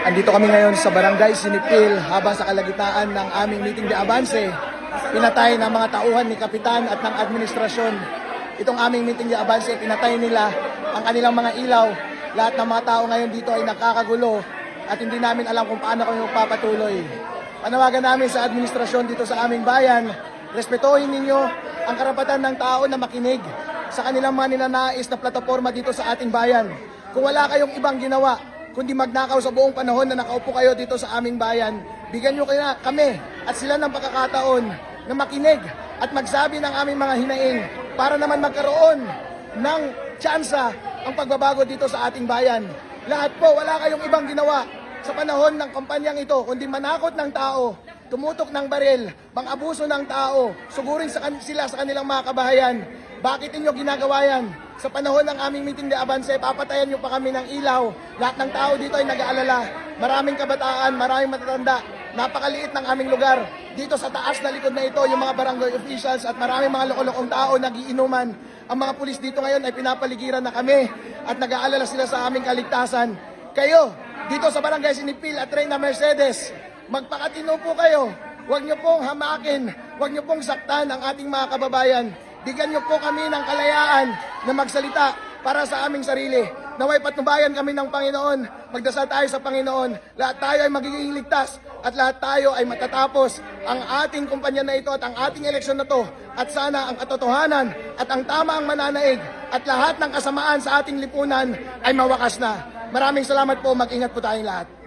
Andito kami ngayon sa Barangay Sinipil habang sa kalagitnaan ng aming meeting de avance. Pinatay ng mga tauhan ni Kapitan at ng administrasyon. Itong aming meeting de avance, pinatay nila ang kanilang mga ilaw. Lahat ng mga tao ngayon dito ay nakakagulo at hindi namin alam kung paano kami magpapatuloy. Panawagan namin sa administrasyon dito sa aming bayan, respetuhin ninyo ang karapatan ng tao na makinig sa kanilang mga ninanais na plataforma dito sa ating bayan. Kung wala kayong ibang ginawa, kundi magnakaw sa buong panahon na nakaupo kayo dito sa aming bayan, bigyan nyo kaya kami at sila ng pagkakataon na makinig at magsabi ng aming mga hinaing para naman magkaroon ng tsansa ang pagbabago dito sa ating bayan. Lahat po, wala kayong ibang ginawa sa panahon ng kampanyang ito, kundi manakot ng tao, tumutok ng baril, pang-abuso ng tao, sugurin sa kan- sila sa kanilang mga kabahayan. Bakit inyo ginagawa yan? Sa panahon ng aming meeting de avance, papatayan nyo pa kami ng ilaw. Lahat ng tao dito ay nag-aalala. Maraming kabataan, maraming matatanda. Napakaliit ng aming lugar. Dito sa taas na likod na ito, yung mga barangay officials at maraming mga lokolokong tao nagiinuman. Ang mga pulis dito ngayon ay pinapaligiran na kami at nag-aalala sila sa aming kaligtasan. Kayo, dito sa barangay Sinipil at Reyna Mercedes, magpakatino po kayo. Huwag niyo pong hamakin, huwag niyo pong saktan ang ating mga kababayan. Bigyan niyo po kami ng kalayaan na magsalita para sa aming sarili. Naway patnubayan kami ng Panginoon. Magdasal tayo sa Panginoon. Lahat tayo ay magiging ligtas at lahat tayo ay matatapos ang ating kumpanya na ito at ang ating eleksyon na to. At sana ang katotohanan at ang tama ang mananaig at lahat ng kasamaan sa ating lipunan ay mawakas na. Maraming salamat po. Mag-ingat po tayong lahat.